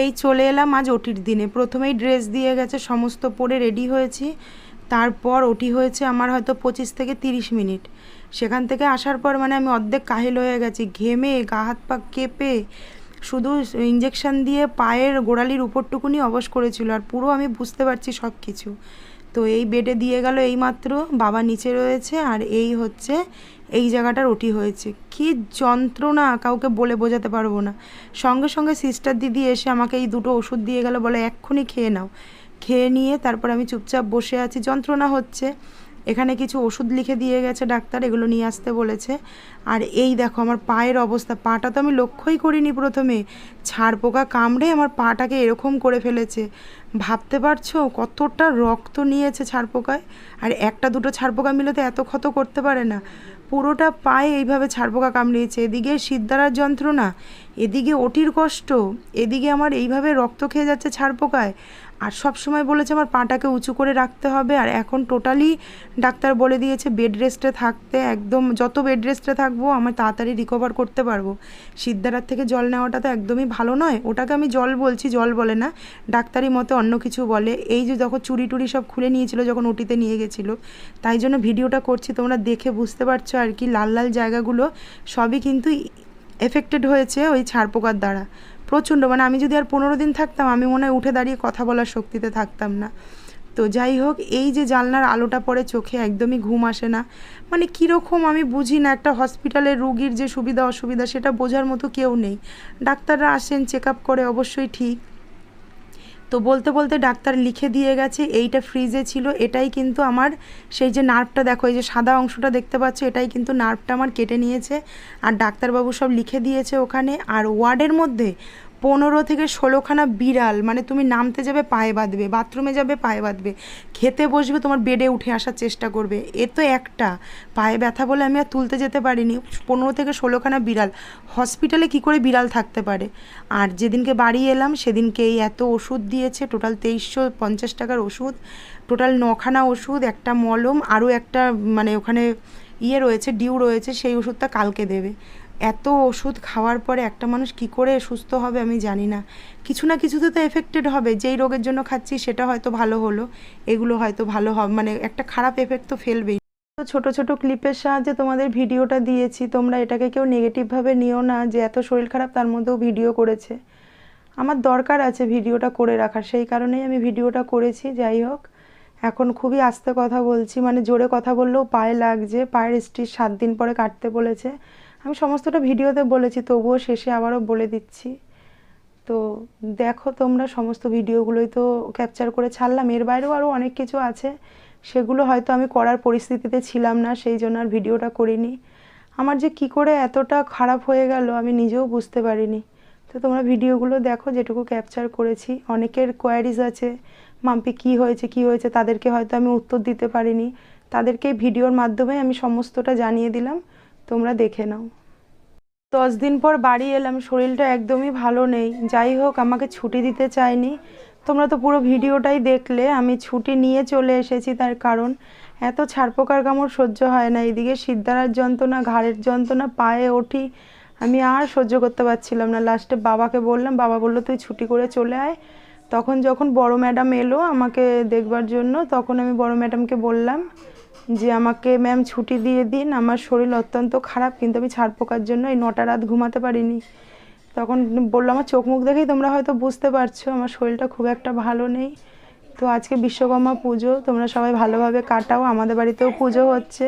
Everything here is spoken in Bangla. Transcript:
এই চলে এলাম আজ ওটির দিনে। প্রথমেই ড্রেস দিয়ে গেছে, সমস্ত পরে রেডি হয়েছি। তারপর ওটি হয়েছে আমার হয়তো পঁচিশ থেকে তিরিশ মিনিট। সেখান থেকে আসার পর মানে আমি অর্ধেক কাহিল হয়ে গেছি। ঘেমে, গা হাত পা কেঁপে, শুধু ইঞ্জেকশন দিয়ে পায়ের গোড়ালির উপরটুকুনি অবশ করেছিল। আর পুরো আমি বুঝতে পারছি সব কিছু তো এই বেডে দিয়ে গেল এই মাত্র বাবা নিচে রয়েছে আর এই হচ্ছে, এই জায়গাটার ওটি হয়েছে। কি যন্ত্রণা, কাউকে বলে বোঝাতে পারব না। সঙ্গে সঙ্গে সিস্টার দিদি এসে আমাকে এই দুটো ওষুধ দিয়ে গেল বলে, এক্ষুনি খেয়ে নাও। খেয়ে নিয়ে তারপর আমি চুপচাপ বসে আছি, যন্ত্রণা হচ্ছে। এখানে কিছু ওষুধ লিখে দিয়ে গেছে ডাক্তার, এগুলো নিয়ে আসতে বলেছে। আর এই দেখো আমার পায়ের অবস্থা, পাটা তো আমি লক্ষ্যই করিনি প্রথমে। ছাড় পোকা কামড়ে আমার পাটাকে এরকম করে ফেলেছে। ভাবতে পারছ? কতটা রক্ত নিয়েছে ছাড় পোকায়? আর একটা দুটো ছাড় পোকা মিলে তো এত ক্ষত করতে পারে না। পুরোটা পায়ে এইভাবে ছাড় পোকা কামড়িয়েছে। এদিকে সিদ্ধারার যন্ত্রণা, এদিকে ওটির কষ্ট, এদিকে আমার এইভাবে রক্ত খেয়ে যাচ্ছে ছাড় পোকায় আর সব সময় বলেছে আমার পাটাকে উঁচু করে রাখতে হবে। আর এখন টোটালি ডাক্তার বলে দিয়েছে বেড রেস্টে থাকতে, একদম যত বেড রেস্টে থাকব আমার তাড়াতাড়ি রিকভার করতে পারব। সিদ্ধারার থেকে জল নেওয়াটা তো একদমই ভালো নয়। ওটাকে আমি জল বলছি, জল বলে না। ডাক্তারি মতে অন্য কিছু বলে। এই যে যখন চুরি টুরি সব খুলে নিয়েছিল যখন ওটিতে নিয়ে গেছিল। তাই জন্য ভিডিওটা করছি, তোমরা দেখে বুঝতে পারছ আর কি লাল লাল জায়গাগুলো সবই কিন্তু এফেক্টেড হয়েছে ওই ছাড় পোকার দ্বারা। প্রচণ্ড মানে আমি যদি আর পনেরো দিন থাকতাম, আমি মনে হয় উঠে দাঁড়িয়ে কথা বলার শক্তিতে থাকতাম না। তো যাই হোক, এই যে জানলার আলোটা পড়ে চোখে, একদমই ঘুম আসে না। মানে কীরকম আমি বুঝি না, একটা হসপিটালের রুগীর যে সুবিধা অসুবিধা সেটা বোঝার মতো কেউ নেই। ডাক্তাররা আসেন চেক আপ করে, অবশ্যই ঠিক। তো বলতে বলতে ডাক্তার লিখে দিয়ে গেছে, এইটা ফ্রিজে ছিল, এটাই কিন্তু আমার সেই যে নার্ভটা দেখো, এই যে সাদা অংশটা দেখতে পাচ্ছ, এটাই কিন্তু নার্ভটা আমার কেটে নিয়েছে। আর ডাক্তারবাবু সব লিখে দিয়েছে ওখানে, আর ওয়ার্ডের মধ্যে পনেরো থেকে ষোলোখানা বিড়াল মানে তুমি নামতে যাবে, পায়ে বাঁধবে, বাথরুমে যাবে, পায়ে বাঁধবে, খেতে বসবে, তোমার বেডে উঠে আসার চেষ্টা করবে। এ তো একটা। পায়ে ব্যথা বলে আমি আর তুলতে যেতে পারিনি। পনেরো থেকে ষোলোখানা বিড়াল। হসপিটালে কি করে বিড়াল থাকতে পারে? আর যেদিনকে বাড়ি এলাম সেদিনকে এই এত ওষুধ দিয়েছে, টোটাল তেইশশো পঞ্চাশ টাকার ওষুধ, টোটাল নখানা ওষুধ, একটা মলম, আরও একটা মানে ওখানে ইয়ে রয়েছে, ডিউ রয়েছে, সেই ওষুধটা কালকে দেবে। এত ওষুধ খাওয়ার পরে একটা মানুষ কি করে সুস্থ হবে আমি জানি না। কিছু না কিছুতে তো এফেক্টেড হবে, যেই রোগের জন্য খাচ্ছি সেটা হয়তো ভালো হলো, এগুলো হয়তো ভালো হবে মানে একটা খারাপ এফেক্ট তো ফেলবেই। তো ছোটো ছোটো ক্লিপের সাহায্যে তোমাদের ভিডিওটা দিয়েছি, তোমরা এটাকে কেউ নেগেটিভভাবে নিও না, যে এত শরীর খারাপ তার মধ্যেও ভিডিও করেছে। আমার দরকার আছে ভিডিওটা করে রাখার, সেই কারণেই আমি ভিডিওটা করেছি, যাই হোক। এখন খুবই আস্তে কথা বলছি মানে জোরে কথা বললেও পায়ে লাগছে, পায়ের স্টিচ সাত দিন পরে কাটতে বলেছে। আমি সমস্তটা ভিডিওতে বলেছি, তবুও শেষে আবারও বলে দিচ্ছি। তো দেখো তোমরা সমস্ত ভিডিওগুলোই তো ক্যাপচার করে ছাড়লাম। এর বাইরেও আরও অনেক কিছু আছে। সেগুলো হয়তো আমি করার পরিস্থিতিতে ছিলাম না, সেই জন্য আর ভিডিওটা করিনি। আমার যে কি করে এতটা খারাপ হয়ে গেল আমি নিজেও বুঝতে পারিনি। তো তোমরা ভিডিওগুলো দেখো, যেটুকু ক্যাপচার করেছি। অনেকের কোয়ারিজ আছে, মাম্পি কি হয়েছে কি হয়েছে, তাদেরকে হয়তো আমি উত্তর দিতে পারিনি। তাদেরকে ভিডিওর মাধ্যমে আমি সমস্তটা জানিয়ে দিলাম। তোমরা দেখে নাও। দশ দিন পর বাড়ি এলাম, শরীরটা একদমই ভালো নেই। যাই হোক, আমাকে ছুটি দিতে চায়নি তোমরা তো পুরো ভিডিওটাই দেখলে, আমি ছুটি নিয়ে চলে এসেছি তার কারণ। এত ছাড়পোকার কামড় সহ্য হয় না। এদিকে সিদ্ধারার যন্ত্রণা, ঘাড়ের যন্ত্রণা, পায়ে ওঠি, আমি আর সহ্য করতে পারছিলাম না। লাস্টে বাবাকে বললাম, বাবা বলল তুই ছুটি করে চলে আয়। তখন যখন বড় ম্যাডাম এলো আমাকে দেখবার জন্য, তখন আমি বড় ম্যাডামকে বললাম যে, আমাকে ম্যাম ছুটি দিয়ে দিন, আমার শরীর অত্যন্ত খারাপ, কিন্তু আমি ছাড় পোকার জন্য এই নটা রাত ঘুমাতে পারিনি। তখন বলল, আমার চোখ মুখ দেখেই তোমরা হয়তো বুঝতে পারছ, আমার শরীরটা খুব একটা ভালো নেই। তো আজকে বিশ্বকর্মা পুজো, তোমরা সবাই ভালোভাবে কাটাও, আমাদের বাড়িতেও পুজো হচ্ছে।